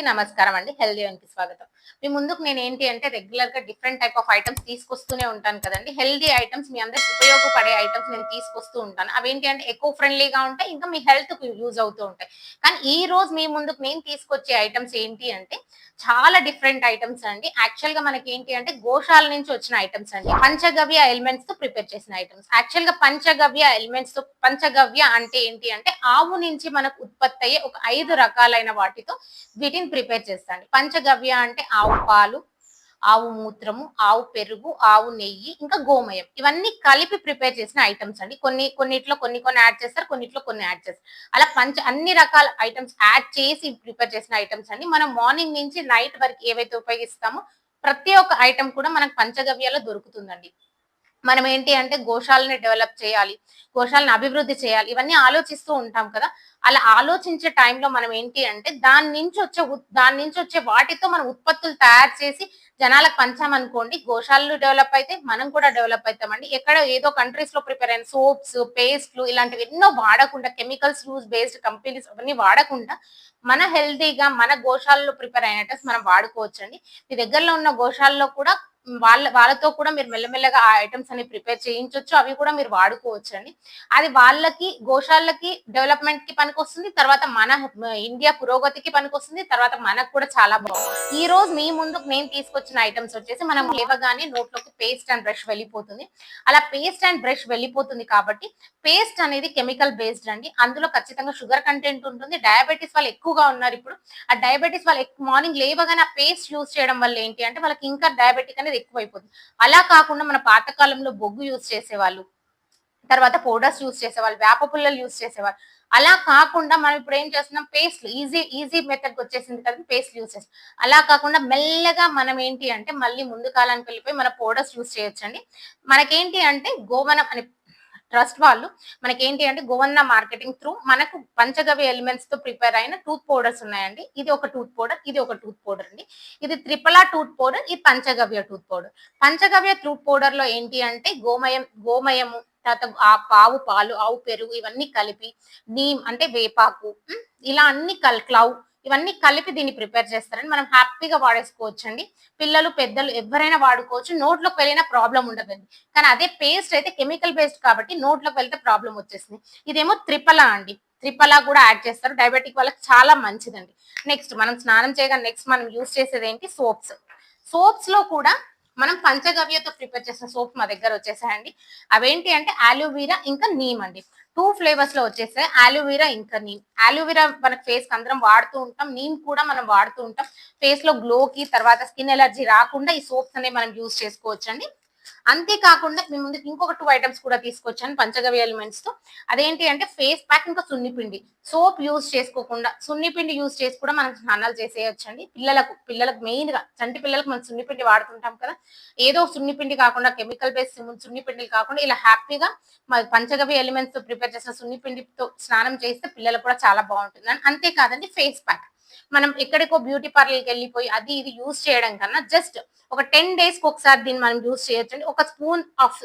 అందరికీ నమస్కారం అండి. హెల్దీ కి స్వాగతం. మీ ముందుకు నేను ఏంటి అంటే రెగ్యులర్గా డిఫరెంట్ టైప్ ఆఫ్ ఐటమ్స్ తీసుకొస్తూనే ఉంటాను కదండి. హెల్దీ ఐటమ్స్ మీ అందరికి ఉపయోగపడే ఐటమ్స్ నేను తీసుకొస్తూ ఉంటాను. అవేంటి అంటే ఎక్కువ ఫ్రెండ్లీగా ఉంటాయి ఇంకా మీ హెల్త్కు యూజ్ అవుతూ ఉంటాయి. కానీ ఈ రోజు మీ ముందుకు నేను తీసుకొచ్చే ఐటమ్స్ ఏంటి అంటే చాలా డిఫరెంట్ ఐటమ్స్ అండి. యాక్చువల్గా మనకి ఏంటి అంటే గోశాల నుంచి వచ్చిన ఐటమ్స్ అండి. పంచగవ్య ఎలిమెంట్స్తో ప్రిపేర్ చేసిన ఐటమ్స్ యాక్చువల్గా పంచగవ్య ఎలిమెంట్స్తో పంచగవ్య అంటే ఏంటి అంటే ఆవు నుంచి మనకు ఉత్పత్తి అయ్యే ఒక ఐదు రకాలైన వాటితో వీటిని ప్రిపేర్ చేస్తాను. పంచగవ్య అంటే ఆవు పాలు ఆవు మూత్రము ఆవు పెరుగు ఆవు నెయ్యి ఇంకా గోమయం. ఇవన్నీ కలిపి ప్రిపేర్ చేసిన ఐటమ్స్ అండి. కొన్ని కొన్నిట్లో కొన్ని కొన్ని యాడ్ చేస్తారు కొన్నిట్లో కొన్ని యాడ్ చేస్తారు. అలా పంచ అన్ని రకాల ఐటమ్స్ యాడ్ చేసి ప్రిపేర్ చేసిన ఐటమ్స్ అండి. మనం మార్నింగ్ నుంచి నైట్ వరకు ఏవైతే ఉపయోగిస్తామో ప్రతి ఒక్క ఐటమ్ కూడా మనకు పంచగవ్యాలో దొరుకుతుందండి. మనం ఏంటి అంటే గోశాలని డెవలప్ చేయాలి గోశాలను అభివృద్ధి చేయాలి ఇవన్నీ ఆలోచిస్తూ ఉంటాం కదా. అలా ఆలోచించే టైంలో మనం ఏంటి అంటే దాని నుంచి వచ్చే దాని నుంచి వచ్చే వాటితో మనం ఉత్పత్తులు తయారు చేసి జనాలకు పంచామనుకోండి గోశాలలు డెవలప్ అయితే మనం కూడా డెవలప్ అవుతామండి. ఎక్కడ ఏదో కంట్రీస్లో ప్రిపేర్ అయిన సోప్స్ పేస్ట్లు ఇలాంటివి ఎన్నో వాడకుండా కెమికల్స్ యూజ్ బేస్డ్ కంపెనీస్ అవన్నీ వాడకుండా మన హెల్తీగా మన గోశాలలో ప్రిపేర్ అయినట్టు మనం వాడుకోవచ్చండి. మీ దగ్గరలో ఉన్న గోశాలలో కూడా వాళ్ళ వాళ్ళతో కూడా మీరు మెల్లమెల్లగా ఆ ఐటమ్స్ అన్ని ప్రిపేర్ చేయించవచ్చు అవి కూడా మీరు వాడుకోవచ్చు అండి అది వాళ్ళకి గోశాలకి డెవలప్మెంట్కి పనికొస్తుంది తర్వాత మన ఇండియా పురోగతికి పనికొస్తుంది తర్వాత మనకు కూడా చాలా బాగుంది ఈ రోజు మీ ముందుకు నేను తీసుకొచ్చిన ఐటమ్స్ వచ్చేసి మనం లేవగానే నోట్లోకి పేస్ట్ అండ్ బ్రష్ వెళ్ళిపోతుంది. అలా పేస్ట్ అండ్ బ్రష్ వెళ్ళిపోతుంది కాబట్టి పేస్ట్ అనేది కెమికల్ బేస్డ్ అండి. అందులో ఖచ్చితంగా షుగర్ కంటెంట్ ఉంటుంది. డయాబెటీస్ వాళ్ళు ఎక్కువగా ఉన్నారు ఇప్పుడు. ఆ డయాబెటీస్ వాళ్ళు మార్నింగ్ లేవగానే ఆ పేస్ట్ యూజ్ చేయడం వల్ల ఏంటి అంటే వాళ్ళకి ఇంకా డయాబెటిక్ అనేది ఎక్కువైపోతుంది. అలా కాకుండా మన పాతకాలంలో బొగ్గు యూజ్ చేసేవాళ్ళు తర్వాత పౌడర్స్ యూజ్ చేసేవాళ్ళు వేప పుల్లలు యూజ్ చేసేవాళ్ళు. అలా కాకుండా మనం ఇప్పుడు ఏం చేస్తున్నాం? పేస్ట్ ఈజీ ఈజీ మెథడ్ వచ్చేసింది కదా పేస్ట్ యూజ్ చేస్తాం అలా కాకుండా మెల్లగా మనం ఏంటి అంటే మళ్ళీ ముందు కాలానికి వెళ్ళిపోయి మన పౌడర్స్ యూజ్ చేయొచ్చండి. మనకేంటి అంటే గోవనం అనే ట్రస్ట్ వాళ్ళు మనకి ఏంటి అంటే గోవన్న మార్కెటింగ్ త్రూ మనకు పంచగవ్య ఎలిమెంట్స్తో ప్రిపేర్ అయిన టూత్ పౌడర్స్ ఉన్నాయండి. ఇది ఒక టూత్ పౌడర్ ఇది ఒక టూత్ పౌడర్ అండి. ఇది త్రిపలా టూత్ పౌడర్ ఇది Panchagavya tooth powder. Panchagavya tooth పౌడర్లో ఏంటి అంటే గోమయం గోమయము తర్వాత ఆ ఆవు పాలు ఆవు పెరుగు ఇవన్నీ కలిపి నీమ్ అంటే వేపాకు ఇలా అన్ని కల్ క్లౌ ఇవన్నీ కలిపి దీన్ని ప్రిపేర్ చేస్తారని మనం హ్యాపీగా వాడేసుకోవచ్చు అండి పిల్లలు పెద్దలు ఎవరైనా వాడుకోవచ్చు. నోట్లోకి వెళ్ళినా ప్రాబ్లం ఉండదండి. కానీ అదే పేస్ట్ అయితే కెమికల్ బేస్డ్ కాబట్టి నోట్లోకి వెళ్తే ప్రాబ్లం వచ్చేసింది. ఇదేమో త్రిపలా అండి. త్రిపలా కూడా యాడ్ చేస్తారు. డయాబెటిక్ వాళ్ళకి చాలా మంచిదండి. నెక్స్ట్ మనం స్నానం చేయగా నెక్స్ట్ మనం యూస్ చేసేది ఏంటి? సోప్స్. సోప్స్లో కూడా మనం పంచగవ్యతో ప్రిపేర్ చేసిన సోప్ మా దగ్గర వచ్చేసాయండి. అవేంటి అంటే ఆలోవీరా ఇంకా నీమ్ అండి. టూ ఫ్లేవర్స్లో వచ్చేస్తే ఆలోవీరా ఇంకా నీమ్ ఆలోవీరా మనకి ఫేస్కి అందరం వాడుతూ ఉంటాం. నీమ్ కూడా మనం వాడుతూ ఉంటాం. ఫేస్లో గ్లో కి తర్వాత స్కిన్ ఎలర్జీ రాకుండా ఈ సోప్స్ అనేవి మనం యూస్ చేసుకోవచ్చు అండి అంతేకాకుండా మీ ముందుకు ఇంకొక టూ ఐటమ్స్ కూడా తీసుకొచ్చాను పంచగవ్య ఎలిమెంట్స్తో. అదేంటి అంటే ఫేస్ ప్యాక్ ఇంకా సున్నిపిండి సోప్ యూజ్ చేసుకోకుండా సున్నిపిండి యూజ్ చేసి కూడా మనం స్నానాలు చేసేయచ్చండి. పిల్లలకు పిల్లలకు మెయిన్గా చంటి పిల్లలకు మనం సున్నిపిండి వాడుతుంటాం కదా. ఏదో సున్నిపిండి కాకుండా కెమికల్ బేస్ సున్నిపిండిలు కాకుండా ఇలా హ్యాపీగా పంచగవ్య ఎలిమెంట్స్తో ప్రిపేర్ చేసిన సున్నిపిండితో స్నానం చేస్తే పిల్లలకు కూడా చాలా బాగుంటుంది. అంతేకాదండి ఫేస్ ప్యాక్ మనం ఎక్కడికో బ్యూటీ పార్లర్కి వెళ్ళిపోయి అది ఇది యూజ్ చేయడం కన్నా జస్ట్ ఒక టెన్ డేస్కి ఒకసారి దీన్ని మనం యూజ్ చేయొచ్చండి. ఒక స్పూన్ ఆఫ్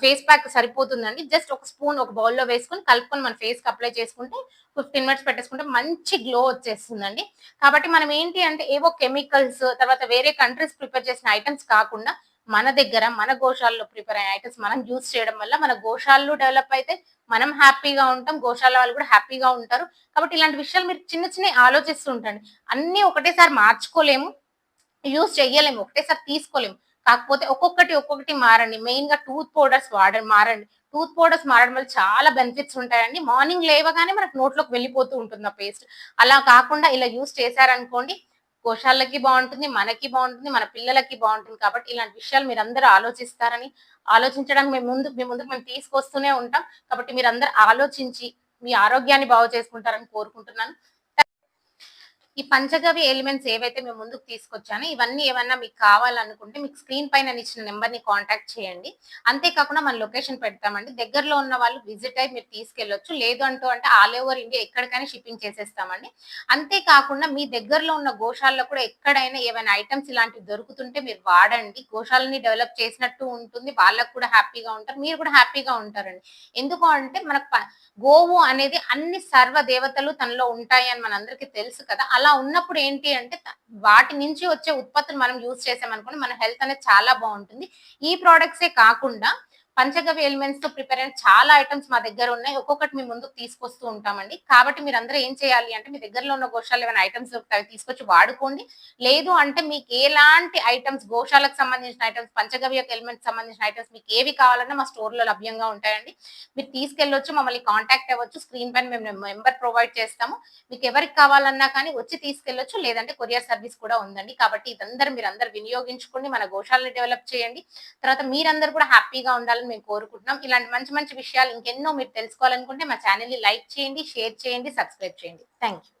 ఫేస్ ప్యాక్ సరిపోతుందండి. జస్ట్ ఒక స్పూన్ ఒక బౌల్లో వేసుకుని వేసుకొని కలుపుకొని మన ఫేస్కి అప్లై చేసుకుంటే ఫిఫ్టీన్ మినిట్స్ పెట్టేసుకుంటే మంచి గ్లో వచ్చేస్తుందండి. కాబట్టి మనం ఏంటి అంటే ఏవో కెమికల్స్ తర్వాత వేరే కంట్రీస్ ప్రిపేర్ చేసిన ఐటమ్స్ కాకుండా మన దగ్గర మన గోశాలలో ప్రిపేర్ అయిన ఐటమ్స్ మనం యూజ్ చేయడం వల్ల మన గోశాలలు డెవలప్ అయితే మనం హ్యాపీగా ఉంటాం. గోశాల వాళ్ళు కూడా హ్యాపీగా ఉంటారు. కాబట్టి ఇలాంటి విషయాలు మీరు చిన్న చిన్న ఆలోచిస్తూ ఉంటండి అన్ని ఒకటేసారి మార్చుకోలేము. యూజ్ చేయలేము ఒకటేసారి తీసుకోలేము. కాకపోతే ఒక్కొక్కటి ఒక్కొక్కటి మారండి. మెయిన్గా టూత్ పౌడర్స్ వాడ మారండి. టూత్ పౌడర్స్ మారడం వల్ల చాలా బెనిఫిట్స్ ఉంటాయండి. మార్నింగ్ లేవగానే మనకు నోట్లోకి వెళ్ళిపోతూ ఉంటుంది ఆ పేస్ట్ అలా కాకుండా ఇలా యూజ్ చేశారనుకోండి కోశాలకి బాగుంటుంది మనకి బాగుంటుంది మన పిల్లలకి బాగుంటుంది కాబట్టి ఇలాంటి విషయాలు మీరు అందరూ ఆలోచిస్తారని ఆలోచించడానికి మేము ముందు మీ ముందుకు మేము తీసుకొస్తూనే ఉంటాం కాబట్టి మీరు అందరూ ఆలోచించి మీ ఆరోగ్యాన్ని బాగు చేసుకుంటారని కోరుకుంటున్నాను. ఈ పంచగవి ఎలిమెంట్స్ ఏవైతే మేము ముందుకు తీసుకొచ్చానో ఇవన్నీ ఏమన్నా మీకు కావాలనుకుంటే మీకు స్క్రీన్ పైన ఇచ్చిన నెంబర్ని కాంటాక్ట్ చేయండి. అంతేకాకుండా మన లొకేషన్ పెడతామండి. దగ్గరలో ఉన్న వాళ్ళు విజిట్ అయ్యి మీరు తీసుకెళ్ళొచ్చు. లేదు అంటూ అంటే ఆల్ ఓవర్ ఇండియా ఎక్కడికైనా షిప్పింగ్ చేసేస్తామండి. అంతేకాకుండా మీ దగ్గరలో ఉన్న గోశాలలో కూడా ఎక్కడైనా ఏమైనా ఐటమ్స్ ఇలాంటివి దొరుకుతుంటే మీరు వాడండి. గోశాలని డెవలప్ చేసినట్టు ఉంటుంది. వాళ్ళకు కూడా హ్యాపీగా ఉంటారు. మీరు కూడా హ్యాపీగా ఉంటారండి. ఎందుకు అంటే మనకు గోవు అనేది అన్ని సర్వ దేవతలు తనలో ఉంటాయి అని మనందరికీ తెలుసు కదా. అలా ఉన్నప్పుడు ఏంటి అంటే వాటి నుంచి వచ్చే ఉత్పత్తులు మనం యూజ్ చేసామనుకోండి మన హెల్త్ అనేది చాలా బాగుంటుంది. ఈ ప్రోడక్ట్సే కాకుండా పంచగవ్య ఎలిమెంట్స్తో ప్రిపేర్ అయిన చాలా ఐటమ్స్ మా దగ్గర ఉన్నాయి. ఒక్కొక్కటి మీ ముందుకు తీసుకొస్తూ ఉంటామండి. కాబట్టి మీరు అందరూ ఏం చేయాలి అంటే మీ దగ్గరలో ఉన్న గోశాల ఏమైనా ఐటమ్స్ దొరుకుతాయి తీసుకొచ్చి వాడుకోండి. లేదు అంటే మీకు ఎలాంటి ఐటమ్స్ గోశాలకు సంబంధించిన ఐటమ్స్ పంచగవ్య ఎలిమెంట్స్ సంబంధించిన ఐటమ్స్ మీకు ఏవి కావాలన్నా మా స్టోర్లో లభ్యంగా ఉంటాయండి. మీరు తీసుకెళ్ళొచ్చు మమ్మల్ని కాంటాక్ట్ అవ్వచ్చు. స్క్రీన్ పైన మేము నెంబర్ ప్రొవైడ్ చేస్తాము. మీకు ఎవరికి కావాలన్నా కానీ వచ్చి తీసుకెళ్ళొచ్చు. లేదంటే కొరియర్ సర్వీస్ కూడా ఉందండి. కాబట్టి ఇదందరూ మీరు అందరు వినియోగించుకోండి. మన గోశాలని డెవలప్ చేయండి. తర్వాత మీరందరూ కూడా హ్యాపీగా ఉండాలని మేము కోరుకుంటున్నాం. ఇలాంటి మంచి మంచి విషయాలు ఇంకెన్నో మీరు తెలుసుకోవాలనుకుంటే మా ఛానల్ని లైక్ చేయండి షేర్ చేయండి సబ్స్క్రైబ్ చేయండి. Thank you